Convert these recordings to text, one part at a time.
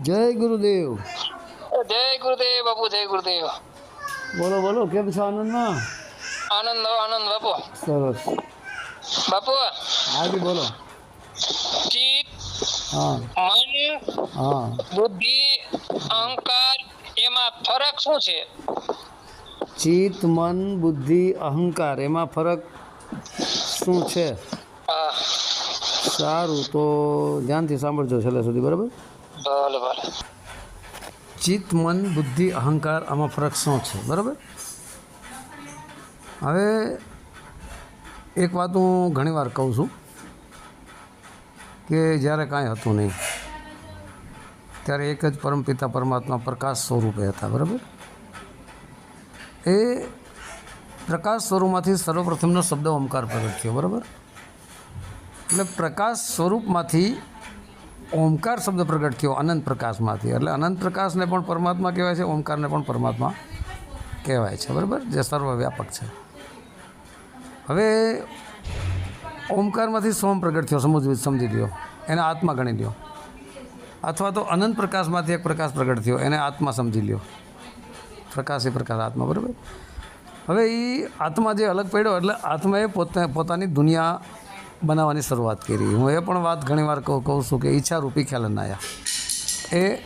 જય ગુરુદેવ. જય ગુરુદેવ બાપુ જય ગુરુદેવ. બોલો બોલો કેમ છો આનંદમાં આનંદ આનંદ બાપુ. સરસ. બાપુ. આજે બોલો. ચિત્ત હા. મન હા. બુદ્ધિ અહંકાર એમાં ફરક શું છે? ચિત્ત મન બુદ્ધિ અહંકાર એમાં ફરક શું છે? સારું તો ધ્યાનથી સાંભળજો છેલ્લે સુધી બરાબર? ભલે ભલે. ચિત્ત, મન, બુદ્ધિ, અહંકાર, આમાં ફરક શું છે? બરાબર? હવે એક વાત હું ઘણીવાર કહું છું કે જ્યારે કાંઈ હતું નહીં, ત્યારે એક જ પરમપિતા પરમાત્મા પ્રકાશ સ્વરૂપે હતા, બરાબર? એ પ્રકાશ સ્વરૂપમાંથી સર્વપ્રથમનો શબ્દ ઓમકાર પ્રગટ થયો, બરાબર? એટલે પ્રકાશ સ્વરૂપમાંથી ઓમકાર શબ્દ પ્રગટ થયો અનંત પ્રકાશમાંથી. એટલે અનંત પ્રકાશને પણ પરમાત્મા કહેવાય છે, ઓમકારને પણ પરમાત્મા કહેવાય છે. બરાબર? જે સર્વવ્યાપક છે. હવે ઓમકારમાંથી સોમ પ્રગટ થયો સમજ સમજી લ્યો. એને આત્મા ગણી લ્યો. અથવા તો અનંત પ્રકાશમાંથી એક પ્રકાશ પ્રગટ થયો, એને આત્મા સમજી લ્યો. પ્રકાશ એ પ્રકાશ, આત્મા, બરાબર? હવે એ આત્મા જે અલગ પડ્યો, એટલે આત્માએ પોતે, પોતાની દુનિયા બનાવવાની શરૂઆત કરી. હું એ પણ વાત ઘણીવાર કહું કહું છું કે ઈચ્છારૂપી ખ્યાલ નાયા એ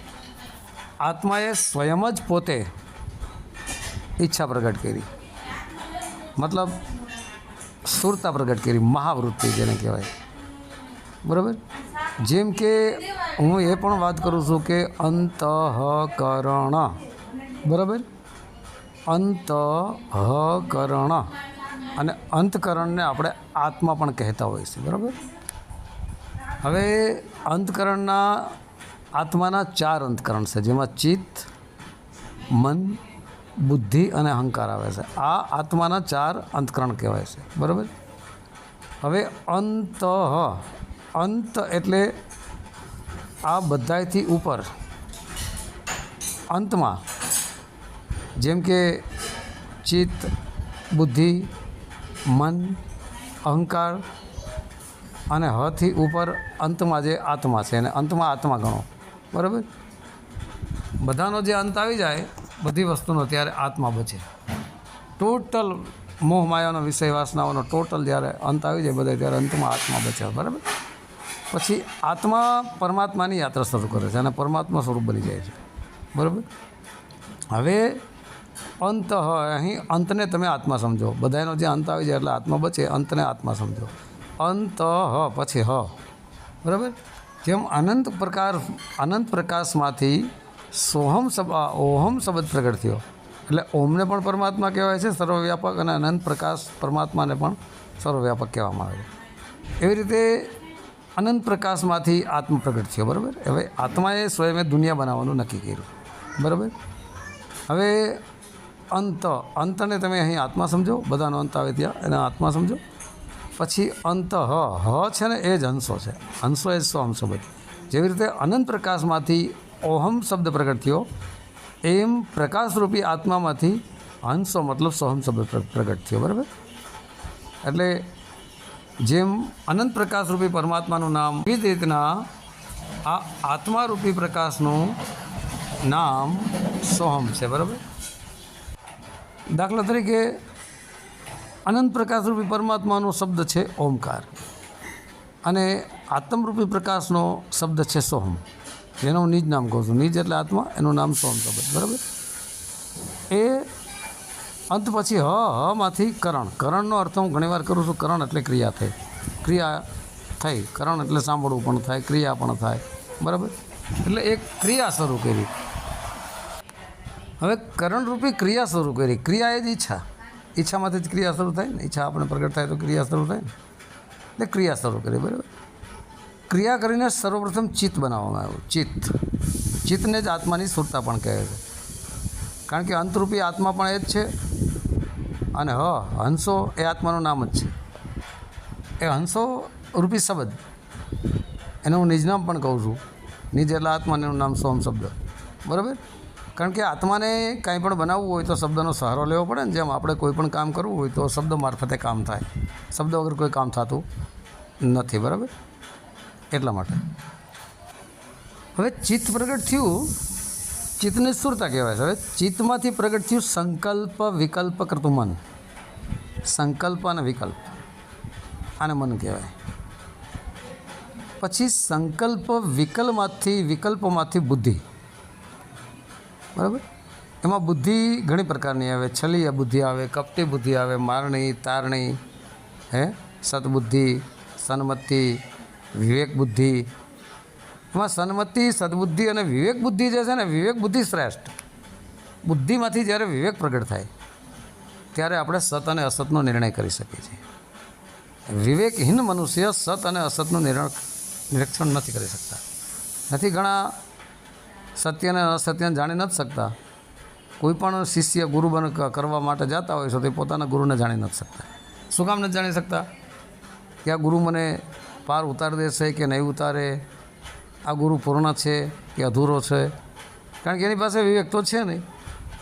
આત્માએ સ્વયં જ પોતે ઈચ્છા પ્રગટ કરી. મતલબ સુરતા પ્રગટ કરી, મહાવૃત્તિ જેને કહેવાય. બરાબર? જેમ કે હું એ પણ વાત કરું છું કે અંતઃકરણ. બરાબર? અંતઃકરણ. અને અંતકરણને આપણે આત્મા પણ કહેતા હોઈએ છીએ, બરાબર? હવે અંતકરણના આત્માના ચાર અંતકરણ છે, જેમાં ચિત્ત, મન, બુદ્ધિ અને અહંકાર આવે છે. આ આત્માના ચાર અંતકરણ કહેવાય છે, બરાબર? હવે અંત અંત એટલે આ બધાયથી ઉપર, અંતમાં, જેમ કે ચિત્ત, બુદ્ધિ મન, અહંકાર અને હથી ઉપર અંતમાં જે આત્મા છે, એને અંતમાં આત્મા ગણો. બરાબર? બધાનો જે અંત આવી જાય, બધી વસ્તુનો ત્યારે આત્મા બચે. ટોટલ મોહ માયાનો વિષય, વાસનાઓનો ટોટલ જ્યારે અંત આવી જાય બધા ત્યારે અંતમાં આત્મા બચે, બરાબર? પછી આત્મા પરમાત્માની યાત્રા શરૂ કરે છે અને પરમાત્મા સ્વરૂપ બની જાય છે. બરાબર? હવે અંત અહીં અંતને તમે આત્મા સમજો. બધાનો જે અંત આવી જાય એટલે આત્મા બચે, અંતને આત્મા સમજો. અંત હ, પછી હ. બરાબર? જેમ અનંત પ્રકાર, અનંત પ્રકાશમાંથી સોહમ શબ ઓહમ શબ્દ પ્રગટ થયો. એટલે ઓમને પણ પરમાત્મા કહેવાય છે, સર્વવ્યાપક અને અનંત પ્રકાશ પરમાત્માને પણ સર્વવ્યાપક કહેવામાં આવે છે. એવી રીતે અનંત પ્રકાશમાંથી આત્મ પ્રગટ થયો, બરાબર? હવે આત્માએ સ્વયં દુનિયા બનાવવાનું નક્કી કર્યું. બરાબર? હવે અંત, અંતને તમે અહીં આત્મા સમજો, બધાનો અંત આવે ત્યાં, એને આત્મા સમજો. પછી અંત, હ હ છે ને એ જ હંસો છે. હંસો એ જ સો અંશો બધું જેવી રીતે અનંત પ્રકાશમાંથી ઓહમ શબ્દ પ્રગટ થયો, એમ પ્રકાશરૂપી આત્મામાંથી હંસો મતલબ સોહમ શબ્દ પ્રગટ થયો, બરાબર? એટલે જેમ અનંત પ્રકાશરૂપી પરમાત્માનું નામ જ રીતના આ આત્મારૂપી પ્રકાશનું નામ સોહમ છે, બરાબર? દાખલા તરીકે અનંત પ્રકાશરૂપી પરમાત્માનો શબ્દ છે ઓમકાર. અને આત્મરૂપી પ્રકાશનો શબ્દ છે સોહમ. જેનું હું નિજ નામ કહું છું. નિજ એટલે આત્મા, એનું નામ સોહમ શબ્દ બરાબર? એ અંત પછી હ હમાંથી કરણ. કરણનો અર્થ હું ઘણીવાર કરું છું, કરણ એટલે ક્રિયા થઈ. ક્રિયા થઈ. કરણ એટલે સાંભળવું પણ થાય, ક્રિયા પણ થાય. બરાબર? એટલે એક ક્રિયા શરૂ કરી. હવે કરણરૂપી ક્રિયા શરૂ કરી. ક્રિયા એ જ ઈચ્છા. ઈચ્છામાંથી જ ક્રિયા શરૂ થાય ને. ઈચ્છા આપણે પ્રગટ થાય તો ક્રિયા શરૂ થાય ને. એટલે ક્રિયા શરૂ કરી, બરાબર? ક્રિયા કરીને સર્વપ્રથમ ચિત્ત બનાવવામાં આવ્યું. ચિત્ત. ચિત્તને જ આત્માની સુરતા પણ કહે છે. કારણ કે અંતરૂપી આત્મા પણ એ જ છે. અને હ, હંસો એ આત્માનું નામ જ છે. એ હંસો રૂપી શબ્દ. એને હું નિજનામ પણ કહું છું. નિજ એટલે આત્માનું નામ સોમ શબ્દ. બરાબર? કારણ કે આત્માને કાંઈ પણ બનાવવું હોય તો શબ્દનો સહારો લેવો પડે ને જેમ આપણે કોઈ પણ કામ કરવું હોય તો શબ્દ મારફતે કામ થાય. શબ્દ વગર કોઈ કામ થતું નથી, બરાબર? એટલા માટે. હવે ચિત્ત પ્રગટ થયું, ચિત્તને સુરતા કહેવાય છે. હવે ચિત્તમાંથી પ્રગટ થયું સંકલ્પ, વિકલ્પ કરતું મન. સંકલ્પ અને વિકલ્પ. આને મન કહેવાય. પછી સંકલ્પ વિકલ્પમાંથી વિકલ્પમાંથી બુદ્ધિ. બરાબર? એમાં બુદ્ધિ ઘણી પ્રકારની આવે. છલીય બુદ્ધિ આવે, કપટી બુદ્ધિ આવે, મારણી, તારણી, હે? સદબુદ્ધિ, સન્મતિ, વિવેક બુદ્ધિ. એમાં સન્મતિ, સદબુદ્ધિ અને વિવેક બુદ્ધિ જે છે ને, વિવેક બુદ્ધિ શ્રેષ્ઠ. બુદ્ધિમાંથી જ્યારે વિવેક પ્રગટ થાય, ત્યારે આપણે સત અને અસતનો નિર્ણય કરી શકીએ છીએ. વિવેકહીન મનુષ્ય સત અને અસતનું નિર્ણય નિરીક્ષણ નથી કરી શકતા. નથી ઘણા સત્ય અને અસત્યને જાણી નથી શકતા. કોઈ પણ શિષ્ય ગુરુ બન કરવા માટે જતા હોય છે તે પોતાના ગુરુને જાણી નથી શકતા. શું કામ નથી જાણી શકતા? કે આ ગુરુ મને પાર ઉતારી દેશે કે નહીં ઉતારે? આ ગુરુ પૂર્ણ છે કે અધૂરો છે? કારણ કે એની પાસે વિવેક તો છે નહીં.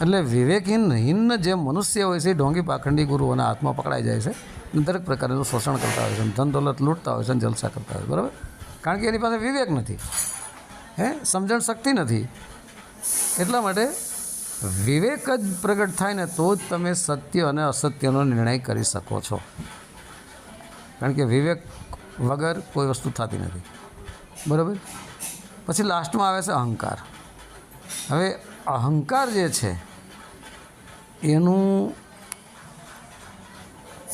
એટલે વિવેકહીન હિન્ન જે મનુષ્ય હોય છે એ ઢોંગી પાખંડી ગુરુઓના હાથમાં પકડાઈ જાય છે અને દરેક પ્રકારનું શોષણ કરતા હોય છે ધન દોલત લૂંટતા હોય છે અને જલસા કરતા હોય છે. બરાબર? કારણ કે એની પાસે વિવેક નથી. હે? સમજણ શક્તિ નથી. એટલા માટે વિવેક જ પ્રગટ થાય ને તો જ તમે સત્ય અને અસત્યનો નિર્ણય કરી શકો છો. કારણ કે વિવેક વગર કોઈ વસ્તુ થતી નથી. બરાબર? પછી લાસ્ટમાં આવે છે અહંકાર. હવે અહંકાર જે છે, એનું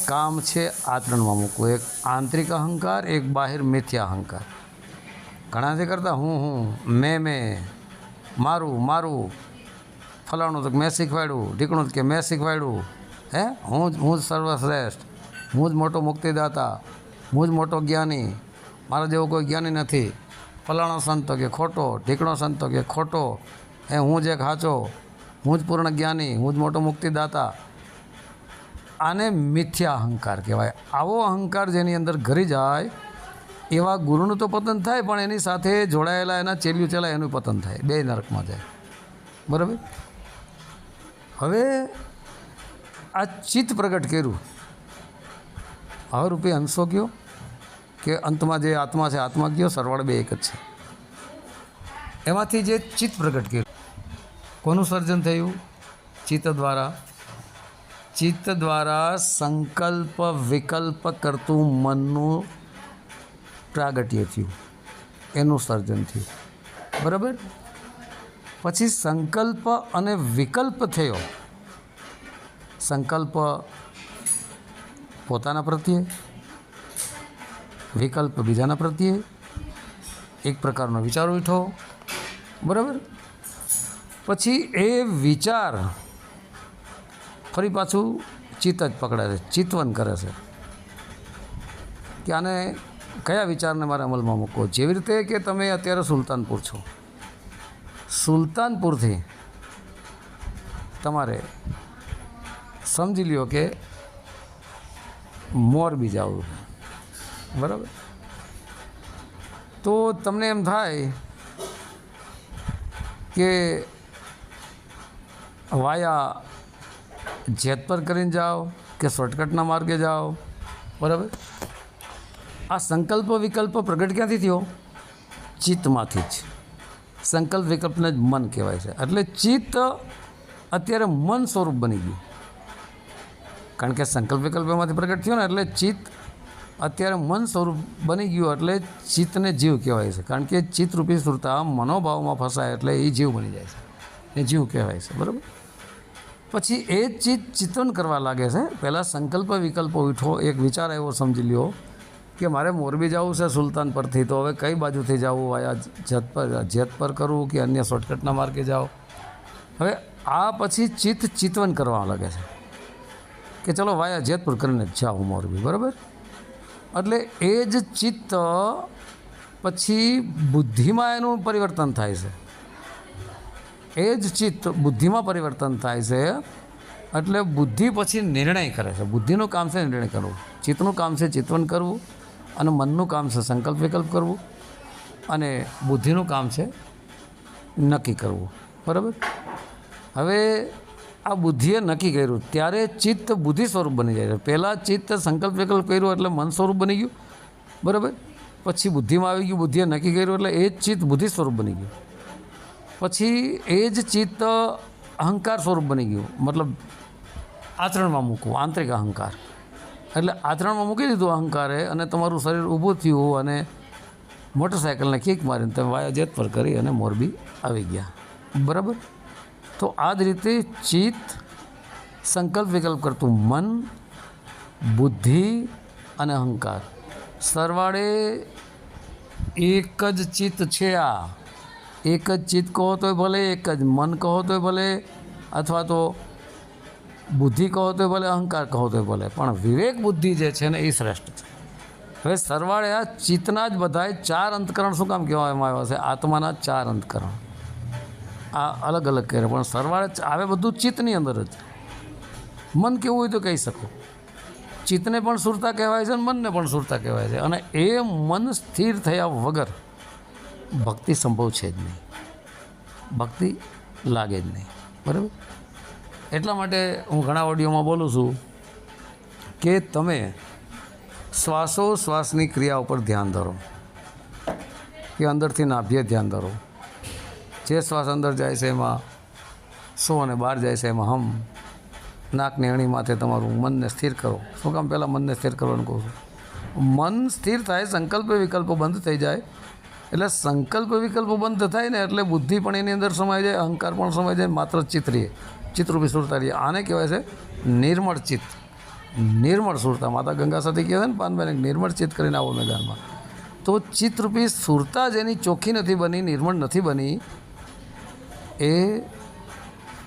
કામ છે આચરણમાં મૂકવું. એક આંતરિક અહંકાર, એક બાહિર મિથ્યા અહંકાર. ઘણાથી કરતા? હું હું, મેં મેં. મારું મારું. ફલાણું તો મેં શીખવાડ્યું. ઢીકણું કે મેં શીખવાડ્યું. હે? હું જ હું જ સર્વશ્રેષ્ઠ. હું જ મોટો મુક્તિદાતા. હું જ મોટો જ્ઞાની. મારા જેવો કોઈ જ્ઞાની નથી. ફલાણો સંતો કે ખોટો, ઢીકણો સંતો કે ખોટો. હે, હું જ એક હાચો હું જ પૂર્ણ જ્ઞાની. હું જ મોટો મુક્તિદાતા. આને મિથ્યા અહંકાર કહેવાય. આવો અહંકાર જેની અંદર ઘરી જાય એવા ગુરુનું તો પતન થાય, પણ એની સાથે જોડાયેલા એના ચેલ્યું ચેલા એનું પતન થાય, બે નરકમાં જાય. બરાબર? હવે આ ચિત્ત પ્રગટ કર્યું. હવે રૂપે અંશો ગયો કે અંતમાં જે આત્મા છે, આત્મા ગયો, સરવાળ બે એક જ છે. એમાંથી જે ચિત્ત પ્રગટ કર્યું, કોનું સર્જન થયું? ચિત્ત દ્વારા. ચિત્ત દ્વારા સંકલ્પ વિકલ્પ કરતું મનનું પ્રાગટ્ય થયું. એનું સર્જન થયું. બરાબર? પછી સંકલ્પ અને વિકલ્પ થયો. સંકલ્પ પોતાના પ્રત્યે, વિકલ્પ બીજાના પ્રત્યે, એક પ્રકારનો વિચાર ઉઠો બરાબર? પછી એ વિચાર ફરી પાછું ચિત્ત જ પકડે છે ચિતવન કરે છે. કે આને કયા વિચારને મારે અમલમાં મૂકવો જેવી રીતે કે તમે અત્યારે સુલતાનપુર છો. સુલતાનપુરથી તમારે સમજી લ્યો કે મોરબી જવું બરાબર? તો તમને એમ થાય કે વાયા જેતપર કરીને જાઓ કે શોર્ટકટના માર્ગે જાઓ? બરાબર? આ સંકલ્પ વિકલ્પ પ્રગટ ક્યાંથી થયો? ચિત્તમાંથી જ. સંકલ્પ વિકલ્પને જ મન કહેવાય છે. એટલે ચિત્ત અત્યારે મન સ્વરૂપ બની ગયું. કારણ કે સંકલ્પ વિકલ્પ એમાંથી પ્રગટ થયો ને, એટલે ચિત્ત અત્યારે મન સ્વરૂપ બની ગયું એટલે ચિત્તને જીવ કહેવાય છે. કારણ કે ચિત્તરૂપી સુરતા મનોભાવમાં ફસાય એટલે એ જીવ બની જાય છે. એ જીવ કહેવાય છે. બરાબર? પછી એ જ ચિત્ત ચિંતન કરવા લાગે છે. પહેલાં સંકલ્પ વિકલ્પો ઉઠો, એક વિચાર એવો સમજી લ્યો. કે મારે મોરબી જવું છે સુલતાન પરથી તો હવે કઈ બાજુથી જવું? આયા જત પર, જેત પર કરવું કે અન્ય શોર્ટકટના માર્ગે જાઓ? હવે આ પછી ચિત્ત ચિતવન કરવા લાગે છે. કે ચલો વાયા જેતપુર કરીને જાઉં મોરબી, બરાબર? એટલે એ જ ચિત્ત પછી બુદ્ધિમાં એનું પરિવર્તન થાય છે. એ જ ચિત્ત બુદ્ધિમાં પરિવર્તન થાય છે, એટલે બુદ્ધિ પછી નિર્ણય કરે છે. બુદ્ધિનું કામ છે નિર્ણય કરવું. ચિત્તનું કામ છે ચિતવન કરવું. અને મનનું કામ છે, સંકલ્પ વિકલ્પ કરવું અને બુદ્ધિનું કામ છે, નક્કી કરવું. બરાબર? હવે આ બુદ્ધિએ નક્કી કર્યું, ત્યારે ચિત્ત બુદ્ધિ સ્વરૂપ બની જાય છે. પહેલાં ચિત્ત સંકલ્પ વિકલ્પ કર્યું એટલે મન સ્વરૂપ બની ગયું. બરાબર? પછી બુદ્ધિમાં આવી ગયું, બુદ્ધિએ નક્કી કર્યું એટલે એ જ ચિત્ત બુદ્ધિ સ્વરૂપ બની ગયું. પછી એ જ ચિત્ત અહંકાર સ્વરૂપ બની ગયું. મતલબ આચરણમાં મૂકવું, આંતરિક અહંકાર. એટલે આચરણમાં મૂકી દીધું અહંકારે અને તમારું શરીર ઊભું થયું અને મોટરસાઇકલને કિક મારીને તમે વાયા જેત પર કરી અને મોરબી આવી ગયા. બરાબર? તો આ જ રીતે ચિત્ત સંકલ્પ વિકલ્પ કરતું મન, બુદ્ધિ અને અહંકાર. સરવાળે એક જ ચિત્ત છે આ. એક જ ચિત્ત કહો તોય ભલે, એક જ મન કહો તોય ભલે, અથવા તો બુદ્ધિ કહો તો ભલે, અહંકાર કહો તો ભલે, પણ વિવેક બુદ્ધિ જે છે ને એ શ્રેષ્ઠ છે. હવે સરવાળે આ ચિત્તના જ બધાય ચાર અંતકરણ શું કામ કહેવામાં આવ્યા છે? આત્માના ચાર અંતકરણ. આ અલગ અલગ કહે પણ સરવાળે આવે બધું ચિત્તની અંદર જ. મન કેવું હોય તો કહી શકો. ચિત્તને પણ સુરતા કહેવાય છે અને મનને પણ સુરતા કહેવાય છે. અને એ મન સ્થિર થયા વગર ભક્તિ સંભવ છે જ નહીં. ભક્તિ લાગે જ નહીં. બરાબર? એટલા માટે હું ઘણા ઓડિયોમાં બોલું છું કે તમે શ્વાસો શ્વાસની ક્રિયા ઉપર ધ્યાન ધરો. કે અંદરથી નાભીએ ધ્યાન ધરો. જે શ્વાસ અંદર જાય છે એમાં સો અને બહાર જાય છે એમાં હમ. નાકની અણી માથે તમારું મનને સ્થિર કરો. શું કામ પહેલાં મનને સ્થિર કરવાનું કહું છું? મન સ્થિર થાય, સંકલ્પ વિકલ્પો બંધ થઈ જાય. એટલે સંકલ્પ વિકલ્પો બંધ થાય ને એટલે બુદ્ધિ પણ એની અંદર સમાઈ જાય, અહંકાર પણ સમાઈ જાય, માત્ર ચિત્ત રહીએ ચિત્રરૂપી સુરતા રહી આને કહેવાય છે નિર્મળ ચિત્ત. નિર્મળ સુરતા. માતા ગંગા સાથે કહેવાય ને પાનભાઈને નિર્મળ ચિત્ત કરીને આવો મેદાનમાં. તો ચિત્તરૂપી સુરતા જેની ચોખ્ખી નથી બની, નિર્મળ નથી બની, એ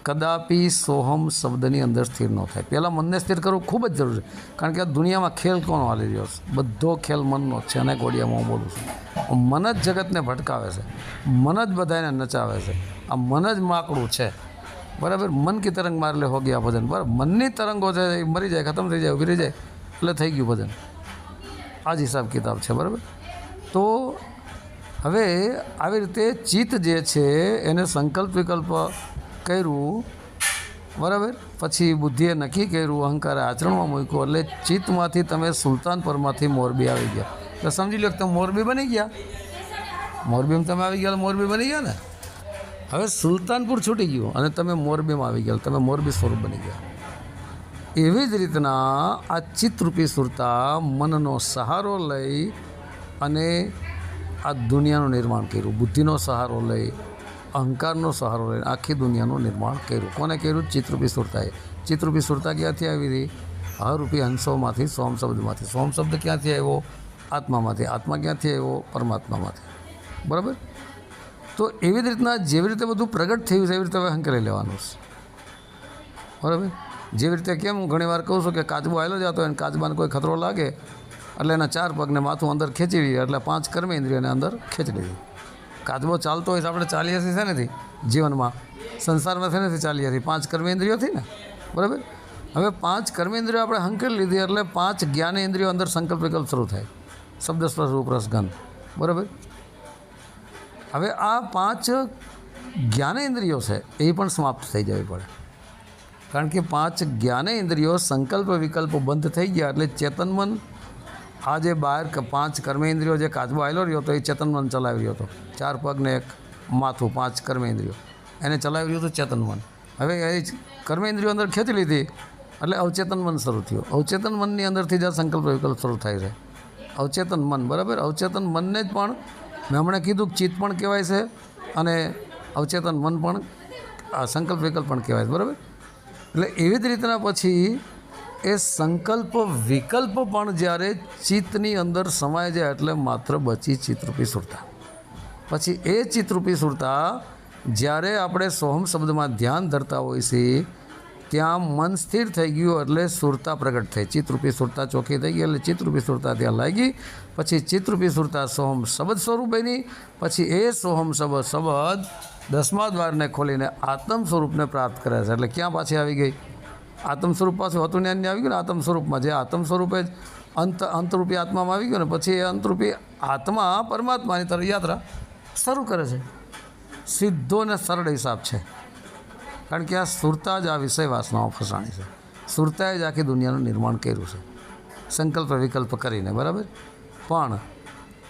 કદાપી સોહમ શબ્દની અંદર સ્થિર ન થાય. પહેલાં મનને સ્થિર કરવું ખૂબ જ જરૂરી છે. કારણ કે આ દુનિયામાં ખેલ કોણ હાલી રહ્યો છે? બધો ખેલ મનનો છે. અને ગોડિયામાં હું બોલું છું. મન જ જગતને ભટકાવે છે. મન જ બધાને નચાવે છે. આ મન જ માકડું છે. બરાબર? મન કી તરંગ મારલે હો ગયા ભજન. બરાબર? મનની તરંગો છે એ મરી જાય, ખતમ થઈ જાય ઊભી જાય, એટલે થઈ ગયું ભજન. આ જ હિસાબ કિતાબ છે, બરાબર? તો હવે આવી રીતે ચિત્ત જે છે એને સંકલ્પ વિકલ્પ કર્યું, બરાબર? પછી બુદ્ધિએ નક્કી કર્યું, અહંકારે આચરણમાં મૂક્યું, એટલે ચિત્તમાંથી તમે સુલતાનપુરમાંથી મોરબી આવી ગયા. તો સમજી લો કે તમે મોરબી બની ગયા? મોરબીમાં તમે આવી ગયા મોરબી બની ગયા ને? હવે સુલતાનપુર છૂટી ગયું અને તમે મોરબીમાં આવી ગયા, તમે મોરબી સ્વરૂપ બની ગયા. એવી જ રીતના આ ચિત્તરૂપી સુરતા મનનો સહારો લઈ અને આ દુનિયાનું નિર્માણ કર્યું, બુદ્ધિનો સહારો લઈ, અહંકારનો સહારો લઈને આખી દુનિયાનું નિર્માણ કર્યું. કોને કર્યું? ચિત્રરૂપી સુરતાએ. ચિત્રરૂપી સુરતા ક્યાંથી આવી હતી હરૂપી હંસોમાંથી, સોમ શબ્દમાંથી. સોમ શબ્દ ક્યાંથી આવ્યો? આત્મામાંથી. આત્મા ક્યાંથી આવ્યો? પરમાત્મામાંથી. બરાબર? તો એવી જ રીતના જેવી રીતે બધું પ્રગટ થયું છે, એવી રીતે વહન કરી લેવાનું છે. બરાબર? જેવી રીતે કેમ હું ઘણીવાર કહું છું કે કાચબો આવેલો જતો હોય અને કાચબાને કોઈ ખતરો લાગે, એટલે એના ચાર પગને માથું અંદર ખેંચી એટલે પાંચ કર્મેન્દ્રિયોને અંદર ખેંચી લીધી કાચબો ચાલતો હોય તો આપણે ચાલીએ છીએ નથી જીવનમાં. સંસારમાં છે નથી ચાલીએ છીએ? પાંચ કર્મેન્દ્રિયોથી ને? બરાબર? હવે પાંચ કર્મેન્દ્રિયો આપણે હંકેલી લીધી એટલે પાંચ જ્ઞાનેન્દ્રિયો અંદર સંકલ્પ વિકલ્પ શરૂ થાય. શબ્દ સ્પર્શ રૂપ રસ ગંધ બરાબર? હવે આ પાંચ જ્ઞાનેન્દ્રિયો છે, એ પણ સમાપ્ત થઈ જવી પડે. કારણ કે પાંચ જ્ઞાનેન્દ્રિયો સંકલ્પ વિકલ્પો બંધ થઈ ગયા એટલે ચેતનમન આ જે બહાર પાંચ કર્મેન્દ્રિયો જે કાચબો આવેલો રહ્યો હતો એ ચેતનમન ચલાવી રહ્યો હતો. ચાર પગને એક માથું, પાંચ કર્મેન્દ્રિયો એને ચલાવી રહ્યું હતું ચેતનમન હવે એ કર્મેન્દ્રિયો અંદર ખેંચી લીધી, એટલે અવચેતન મન શરૂ થયું. અવચેતન મનની અંદરથી જ આ સંકલ્પ વિકલ્પ શરૂ થાય છે. અવચેતન મન, બરાબર? અવચેતન મનને જ પણ મેં હમણાં કીધું કે ચિત્ત પણ કહેવાય છે અને અવચેતન મન પણ સંકલ્પ વિકલ્પ પણ કહેવાય છે, બરાબર? એટલે એવી જ રીતના પછી એ સંકલ્પ વિકલ્પ પણ જ્યારે ચિત્તની અંદર સમાય જાય એટલે માત્ર બચી ચિત્તરૂપી સુરતા. પછી એ ચિત્તરૂપી સુરતા જ્યારે આપણે સોહમ શબ્દમાં ધ્યાન ધરતા હોઈએ છીએ ત્યાં મન સ્થિર થઈ ગયું એટલે સુરતા પ્રગટ થઈ. ચિત્રરૂપી સુરતા ચોખ્ખી થઈ ગઈ એટલે ચિત્રરૂપી સુરતા ત્યાં લાગી. પછી ચિત્રરૂપી સુરતા સોહમ શબ્દ સ્વરૂપ બની. પછી એ સોહમ શબ્દ શબ્દ દસમા દ્વારને ખોલીને આત્મ સ્વરૂપને પ્રાપ્ત કરે છે. એટલે ક્યાં પાછી આવી ગઈ? આત્મ સ્વરૂપ પાછું હતું ને આવી ગયું ને? આત્મ સ્વરૂપમાં જે આત્મ સ્વરૂપે જ અંત, અંતરૂપી આત્મામાં આવી ગયું ને? પછી એ અંતરૂપી આત્મા પરમાત્માની તરફ યાત્રા શરૂ કરે છે. સીધો ને સરળ હિસાબ છે. કારણ કે આ સુરતા જ આ વિષય વાસનાઓ ફસાણી છે. સુરતાએ જ આખી દુનિયાનું નિર્માણ કર્યું છે. સંકલ્પ વિકલ્પ કરીને, બરાબર? પણ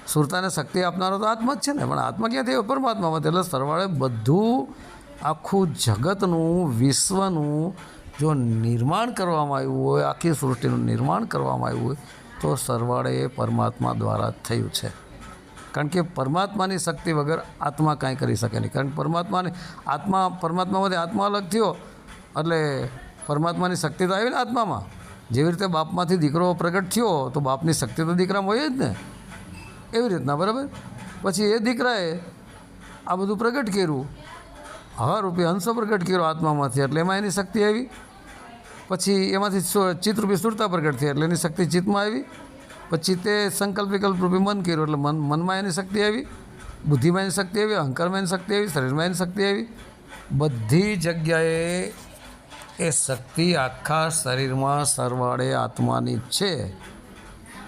સુરતાને શક્તિ આપનારો તો આત્મા જ છે ને, પણ આત્મા ક્યાંથી આવ્યો? પરમાત્મામાંથી એટલે સરવાળે બધું આખું જગતનું, વિશ્વનું જો નિર્માણ કરવામાં આવ્યું હોય, આખી સૃષ્ટિનું નિર્માણ કરવામાં આવ્યું હોય, તો સરવાળે પરમાત્મા દ્વારા થયું છે. કારણ કે પરમાત્માની શક્તિ વગર આત્મા કાંઈ કરી શકે નહીં. કારણ પરમાત્માને આત્મા, પરમાત્મામાંથી આત્મા અલગ થયો, એટલે પરમાત્માની શક્તિ તો આવી ને આત્મામાં. જેવી રીતે બાપમાંથી દીકરો પ્રગટ થયો, તો બાપની શક્તિ તો દીકરામાં હોય જ ને. એવી રીતના, બરાબર? પછી એ દીકરાએ આ બધું પ્રગટ કર્યું. હવા રૂપે હંસો પ્રગટ કર્યો આત્મામાંથી, એટલે એમાં એની શક્તિ આવી. પછી એમાંથી ચિત્તરૂપી સુરતા પ્રગટ થઈ, એટલે એની શક્તિ ચિત્તમાં આવી. પછી તે સંકલ્પ વિકલ્પ રૂપી મન કર્યું એટલે મન મનમાં એની શક્તિ આવી, બુદ્ધિમાં એની શક્તિ આવી, અહંકારમાં એની શક્તિ આવી, શરીરમાં એની શક્તિ આવી. બધી જગ્યાએ એ શક્તિ આખા શરીરમાં સરવાળે આત્માની છે.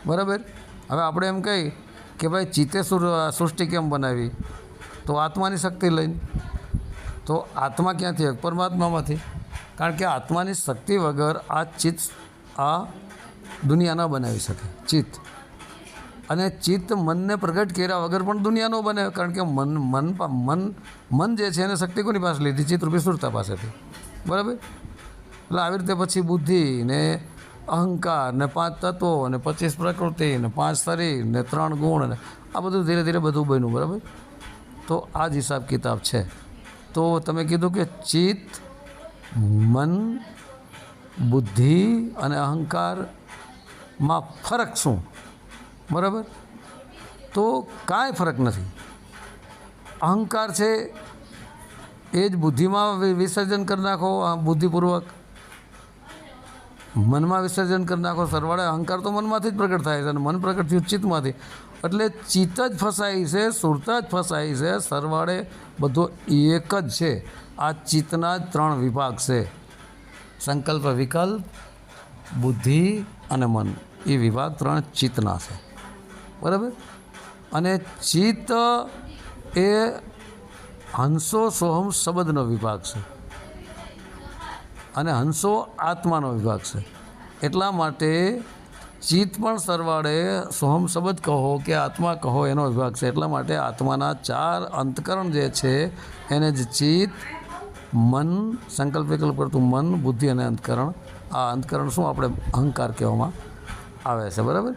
બરાબર? હવે આપણે એમ કહી કે ભાઈ ચિત્તે સૃષ્ટિ કેમ બનાવી? તો આત્માની શક્તિ લઈને. તો આત્મા ક્યાંથી? પરમાત્મામાંથી. કારણ કે આત્માની શક્તિ વગર આ ચિત્ત, આ દુનિયા ન બનાવી શકે. ચિત્ત. અને ચિત્ત મનને પ્રગટ કર્યા વગર પણ દુનિયા ન બને, કારણ કે મન મન મન મન જે છે એને શક્તિ કોની પાસે લીધી? ચિત્તરૂપી સુરતા પાસેથી. બરાબર? એટલે આવી રીતે પછી બુદ્ધિ ને અહંકાર ને પાંચ તત્વો ને પચીસ પ્રકૃતિ ને પાંચ શરીર ને ત્રણ ગુણ ને આ બધું ધીરે ધીરે બધું બન્યું, બરાબર? તો આ જ હિસાબ કિતાબ છે. તો તમે કીધું કે ચિત્ત, મન, બુદ્ધિ અને અહંકારમાં ફરક શું? બરાબર? તો કાંઈ ફરક નથી. અહંકાર છે, એ જ બુદ્ધિમાં વિસર્જન કરી નાખો બુદ્ધિપૂર્વક. મનમાં વિસર્જન કરી નાખો, સરવાળે અહંકાર તો મનમાંથી જ પ્રગટ થાય છે અને મન પ્રગટ થયું ચિત્તમાંથી. એટલે ચિત્ત જ ફસાય છે, સુરતા જ ફસાય છે, સરવાળે બધો એક જ છે. આ ચિત્તના જ ત્રણ વિભાગ છે. સંકલ્પ વિકલ્પ, બુદ્ધિ અને મન. એ વિભાગ ત્રણ ચિત્તના છે. બરાબર? અને ચિત્ત એ હંસો સોહમ શબ્દનો વિભાગ છે. અને હંસો આત્માનો વિભાગ છે. એટલા માટે ચિત્ત પણ સરવાળે સોહમ શબ્દ કહો કે આત્મા કહો એનો વિભાગ છે. એટલા માટે આત્માના ચાર અંતકરણ જે છે, એને જ ચિત્ત, મન, સંકલ્પ વિકલ્પ કરતું મન, બુદ્ધિ અને અંતકરણ આ અંતકરણ શું આપણે અહંકાર કહેવામાં આવે છે, બરાબર?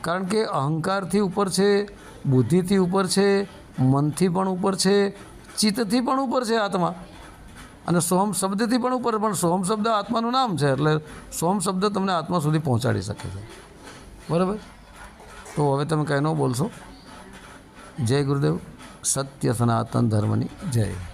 કારણ કે અહંકારથી ઉપર છે, બુદ્ધિથી ઉપર છે, મનથી પણ ઉપર છે, ચિત્તથી પણ ઉપર છે આત્મા. અને સોહમ શબ્દથી પણ ઉપર, પણ સોહમ શબ્દ આત્માનું નામ છે, એટલે સોહમ શબ્દ તમને આત્મા સુધી પહોંચાડી શકે છે. બરાબર? તો હવે તમે કંઈ ન બોલશો. જય ગુરુદેવ. સત્ય સનાતન ધર્મની જય.